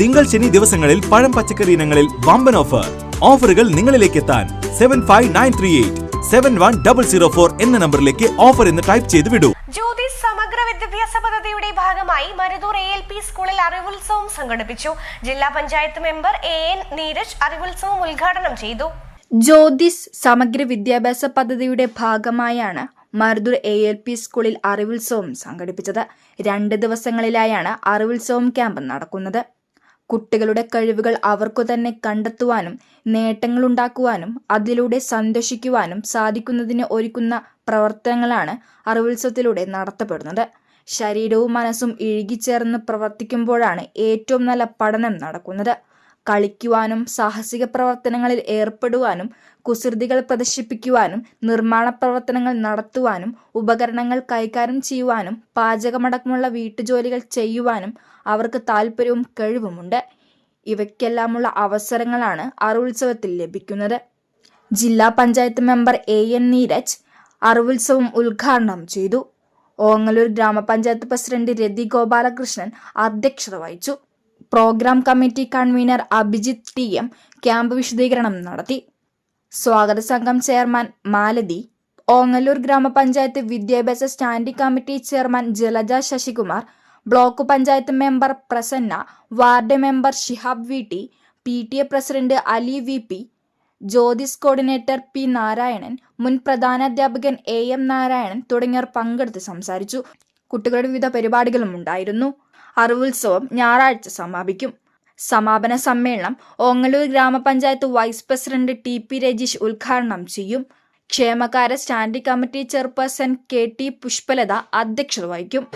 തിങ്കൾ ശനി ദിവസങ്ങളിൽ പഴം പച്ചക്കറി ഇനങ്ങളിൽ വമ്പൻ ഓഫർ ഓഫറുകൾ നിങ്ങളിലേക്ക് എത്താൻ seven five nine three eight seven one double zero four എന്ന നമ്പറിലേക്ക് ഓഫർ എന്ന് ടൈപ്പ് ചെയ്ത് വിടൂ. ജ്യോതി സമഗ്ര വിദ്യാഭ്യാസ പദ്ധതിയുടെ ഭാഗമായി മരുതൂർ എ എൽ പി സ്കൂളിൽ അറിവുത്സവം സംഘടിപ്പിച്ചു. ജില്ലാ panchayat member A N Neeraj അറിവുത്സവം ഉദ്ഘാടനം ചെയ്തു. ജ്യോതിസ് സമഗ്ര വിദ്യാഭ്യാസ പദ്ധതിയുടെ ഭാഗമായാണ് മർദൂർ എ എൽ പി സ്കൂളിൽ അറിവുത്സവം സംഘടിപ്പിച്ചത്. രണ്ട് ദിവസങ്ങളിലായാണ് അറിവുത്സവം ക്യാമ്പ് നടക്കുന്നത്. കുട്ടികളുടെ കഴിവുകൾ അവർക്കു തന്നെ കണ്ടെത്തുവാനും നേട്ടങ്ങളുണ്ടാക്കുവാനും അതിലൂടെ സന്തോഷിക്കുവാനും സാധിക്കുന്നതിന് ഒരുക്കുന്ന പ്രവർത്തനങ്ങളാണ് അറിവുത്സവത്തിലൂടെ നടത്തപ്പെടുന്നത്. ശരീരവും മനസ്സും ഇഴുകിച്ചേർന്ന് പ്രവർത്തിക്കുമ്പോഴാണ് ഏറ്റവും നല്ല പഠനം നടക്കുന്നത്. കളിക്കുവാനും സാഹസിക പ്രവർത്തനങ്ങളിൽ ഏർപ്പെടുവാനും കുസൃതികൾ പ്രദർശിപ്പിക്കുവാനും നിർമ്മാണ പ്രവർത്തനങ്ങൾ നടത്തുവാനും ഉപകരണങ്ങൾ കൈകാര്യം ചെയ്യുവാനും പാചകമടക്കമുള്ള വീട്ടുജോലികൾ ചെയ്യുവാനും അവർക്ക് താല്പര്യവും കഴിവുമുണ്ട്. ഇവയ്ക്കെല്ലാമുള്ള അവസരങ്ങളാണ് അറിവുത്സവത്തിൽ ലഭിക്കുന്നത്. ജില്ലാ panchayat member A N Neeraj അറിവുത്സവം ഉദ്ഘാടനം ചെയ്തു. ഓങ്ങലൂർ ഗ്രാമപഞ്ചായത്ത് പ്രസിഡന്റ് രതി ഗോപാലകൃഷ്ണൻ അധ്യക്ഷത വഹിച്ചു. Programme committee convener Abhijith T M camp വിശദീകരണം നടത്തി. സ്വാഗത സംഘം ചെയർമാൻ മാലതി ഓങ്ങല്ലൂർ ഗ്രാമപഞ്ചായത്ത് വിദ്യാഭ്യാസ standing committee chairman Jalaja Sasikumar block panchayat member Prasanna ward member Shihab V T P T A president Ali V P Jyothis coordinator P Narayanan മുൻ പ്രധാനാധ്യാപകൻ A M Narayanan തുടങ്ങിയവർ പങ്കെടുത്ത് സംസാരിച്ചു. കുട്ടികളുടെ വിവിധ പരിപാടികളും ഉണ്ടായിരുന്നു. അറിവുത്സവം ഞായറാഴ്ച സമാപിക്കും. സമാപന സമ്മേളനം ഓങ്ങല്ലൂർ ഗ്രാമപഞ്ചായത്ത് vice president T P Rajeesh ഉദ്ഘാടനം ചെയ്യും. ക്ഷേമകാര standing committee chairperson K T Pushpalatha അധ്യക്ഷത വഹിക്കും.